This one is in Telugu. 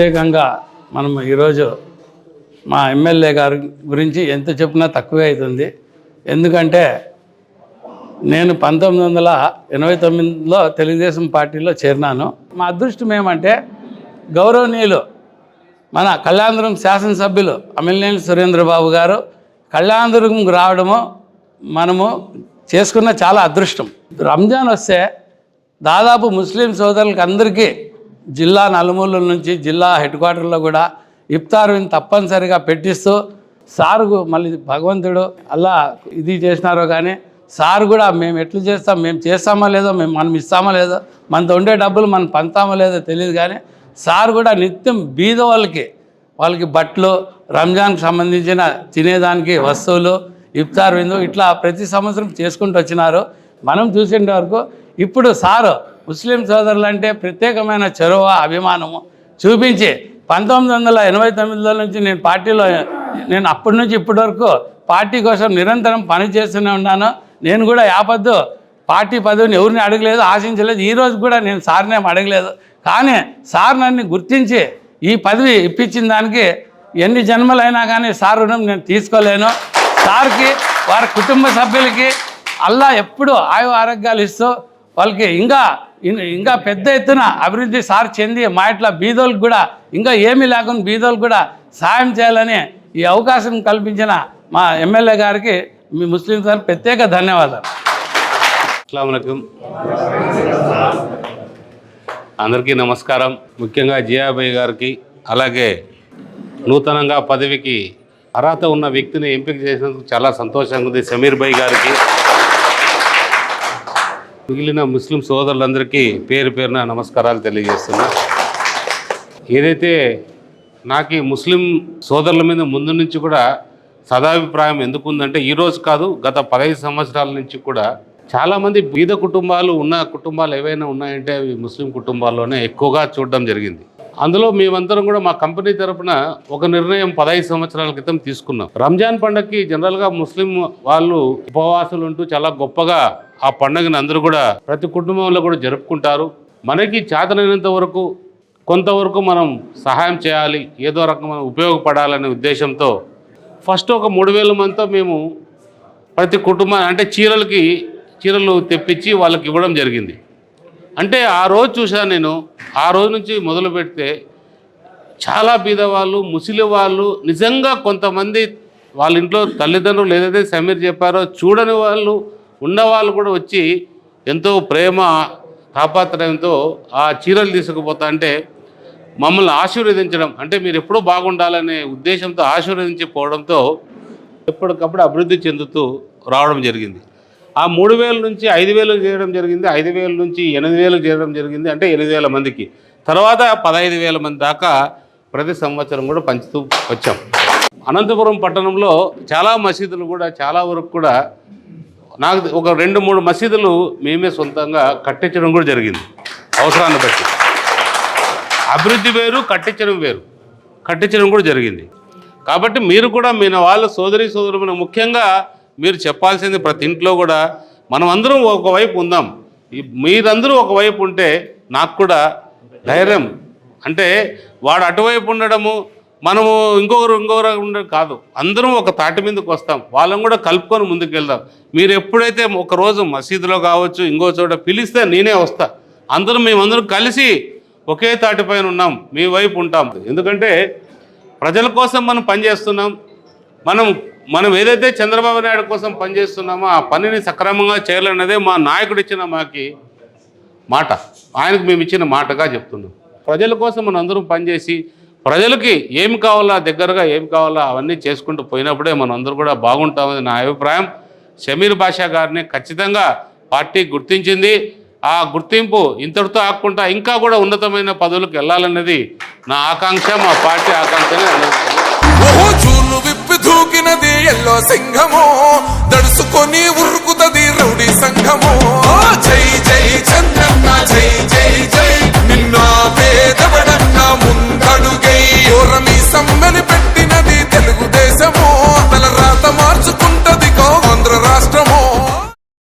ప్రత్యేకంగా మనం ఈరోజు మా ఎమ్మెల్యే గారి గురించి ఎంత చెప్పినా తక్కువే అవుతుంది. ఎందుకంటే నేను పంతొమ్మిది వందల ఎనభై తొమ్మిదిలో తెలుగుదేశం పార్టీలో చేరినాను. మా అదృష్టం ఏమంటే గౌరవనీయులు మన కళ్యాణదుర్గం శాసనసభ్యులు అమిలినేని సురేంద్రబాబు గారు కళ్యాణం రావడము మనము చేసుకున్న చాలా అదృష్టం. రంజాన్ వస్తే దాదాపు ముస్లిం సోదరులకు అందరికీ జిల్లా నలుమూలల నుంచి జిల్లా హెడ్ క్వార్టర్లో కూడా ఇఫ్తారుని తప్పనిసరిగా పెట్టిస్తూ సార్ మళ్ళీ భగవంతుడు అలా ఇది చేసినారో కానీ సార్ కూడా మేము ఎట్లు చేస్తాం మేము చేస్తామో లేదో మేము మనం ఇస్తామో లేదో మనతో ఉండే డబ్బులు మనం పంచుతామో లేదో తెలియదు కానీ సార్ కూడా నిత్యం బీద వాళ్ళకి వాళ్ళకి బట్టలు రంజాన్కి సంబంధించిన తినేదానికి వస్తువులు ఇఫ్తార్ విందు ఇట్లా ప్రతి సంవత్సరం చేసుకుంటూ వచ్చినారు. మనం చూసేంత వరకు ఇప్పుడు సారు ముస్లిం సోదరులు అంటే ప్రత్యేకమైన చొరవ అభిమానము. చూపించి పంతొమ్మిది వందల ఎనభై తొమ్మిదిలో నుంచి నేను పార్టీలో నేను అప్పటి నుంచి ఇప్పటి వరకు పార్టీ కోసం నిరంతరం పని చేస్తూనే ఉన్నాను. నేను కూడా యాపద్దు పార్టీ పదవిని ఎవరిని అడగలేదు ఆశించలేదు. ఈరోజు కూడా నేను సార్ని అడగలేదు. కానీ సార్ నన్ను గుర్తించి ఈ పదవి ఇప్పించిన దానికి ఎన్ని జన్మలైనా కానీ సార్ రుణం నేను తీసుకోలేను. సార్కి వారి కుటుంబ సభ్యులకి అల్లా ఎప్పుడు ఆయు ఆరోగ్యాలు ఇస్తూ వాళ్ళకి ఇంకా ఇంకా పెద్ద ఎత్తున అభివృద్ధి సార్ చెంది మా ఇట్లా బీదోళ్ళకి కూడా ఇంకా ఏమీ లేకుండా బీదోళ్ళకి కూడా సాయం చేయాలని ఈ అవకాశం కల్పించిన మా ఎమ్మెల్యే గారికి మీ ముస్లిం సార్ ప్రత్యేక ధన్యవాదాలు. అస్సలం అందరికీ నమస్కారం. ముఖ్యంగా జియాబాయి గారికి అలాగే నూతనంగా పదవికి అర్హత ఉన్న వ్యక్తిని ఎంపిక చేసినందుకు చాలా సంతోషంగా ఉంది. సమీర్ భాయ్ గారికి మిగిలిన ముస్లిం సోదరులందరికీ పేరు పేరున నమస్కారాలు తెలియజేస్తున్నా. ఏదైతే నాకు ఈ ముస్లిం సోదరుల మీద ముందు నుంచి కూడా సదాభిప్రాయం ఎందుకు ఉందంటే ఈరోజు కాదు గత పదహైదు సంవత్సరాల నుంచి కూడా చాలామంది బీద కుటుంబాలు ఉన్న కుటుంబాలు ఏవైనా ఉన్నాయంటే అవి ముస్లిం కుటుంబాల్లోనే ఎక్కువగా చూడడం జరిగింది. అందులో మేమందరం కూడా మా కంపెనీ తరపున ఒక నిర్ణయం పదహైదు సంవత్సరాల క్రితం తీసుకున్నాం. రంజాన్ పండగకి జనరల్గా ముస్లిం వాళ్ళు ఉపవాసాలు ఉంటూ చాలా గొప్పగా ఆ పండుగను అందరూ కూడా ప్రతి కుటుంబంలో కూడా జరుపుకుంటారు. మనకి చేతనైనంత వరకు కొంతవరకు మనం సహాయం చేయాలి ఏదో రకమైన ఉపయోగపడాలనే ఉద్దేశంతో ఫస్ట్ ఒక మూడు వేల మందితో మేము ప్రతి కుటుంబం అంటే చీరలకి చీరలు తెప్పించి వాళ్ళకి ఇవ్వడం జరిగింది. అంటే ఆ రోజు చూశాను నేను ఆ రోజు నుంచి మొదలు పెడితే చాలా బీదవాళ్ళు ముసలి వాళ్ళు నిజంగా కొంతమంది వాళ్ళ ఇంట్లో తల్లిదండ్రులు ఏదైతే సమీర్ చెప్పారో చూడని వాళ్ళు ఉన్నవాళ్ళు కూడా వచ్చి ఎంతో ప్రేమ తాపాత్రయంతో ఆ చీరలు తీసుకుపోతా అంటే మమ్మల్ని ఆశీర్వదించడం అంటే మీరు ఎప్పుడూ బాగుండాలనే ఉద్దేశంతో ఆశీర్వదించి పోవడంతో ఎప్పటికప్పుడు అభివృద్ధి చెందుతూ రావడం జరిగింది. ఆ మూడు వేల నుంచి ఐదు వేలు చేయడం జరిగింది ఐదు వేల నుంచి ఎనిమిది వేలు చేయడం జరిగింది అంటే ఎనిమిది వేల మందికి. తర్వాత పదహైదు వేల మంది దాకా ప్రతి సంవత్సరం కూడా పంచుతూ వచ్చాం. అనంతపురం పట్టణంలో చాలా మసీదులు కూడా చాలా వరకు కూడా నాకు ఒక రెండు మూడు మసీదులు మేమే సొంతంగా కట్టించడం కూడా జరిగింది. అవసరాన్ని బట్టి. అభివృద్ధి వేరు కట్టించడం వేరు. కట్టించడం కూడా జరిగింది. కాబట్టి మీరు కూడా మీ వాళ్ళ సోదరి సోదరులు ముఖ్యంగా మీరు చెప్పాల్సింది ప్రతి ఇంట్లో కూడా మనం అందరం ఒకవైపు ఉందాం. మీరందరూ ఒకవైపు ఉంటే నాకు కూడా ధైర్యం. అంటే వాడు అటువైపు ఉండడము మనము ఇంకొకరు ఇంకొకరు ఉండడం కాదు. అందరం ఒక తాటి మీదకి వస్తాం. వాళ్ళని కూడా కలుపుకొని ముందుకు వెళ్దాం మీరు ఎప్పుడైతే ఒక రోజు మసీదులో కావచ్చు ఇంకో చోట పిలిస్తే నేనే వస్తా. అందరం మేమందరం కలిసి ఒకే తాటిపైన ఉన్నాం. మీ వైపు ఉంటాం. ఎందుకంటే ప్రజల కోసం మనం పనిచేస్తున్నాం మనం మనం ఏదైతే చంద్రబాబు నాయుడు కోసం పనిచేస్తున్నామో ఆ పనిని సక్రమంగా చేయాలన్నదే మా నాయకుడు ఇచ్చిన మాకి మాట. ఆయనకు మేము ఇచ్చిన మాటగా చెప్తున్నాం. ప్రజల కోసం మనం అందరం పనిచేసి ప్రజలకి ఏమి కావాలా దగ్గరగా ఏమి కావాలా అవన్నీ చేసుకుంటూ పోయినప్పుడే మనం అందరూ కూడా బాగుంటామని నా అభిప్రాయం. షమీర్ బాషా గారిని ఖచ్చితంగా పార్టీ గుర్తించింది. ఆ గుర్తింపు ఇంతటితో ఆకుండా ఇంకా కూడా ఉన్నతమైన పదవులకు వెళ్ళాలన్నది నా ఆకాంక్ష మా పార్టీ ఆకాంక్షనే దడుసుకొని ఉరుకుతది రౌడీ సంఘము.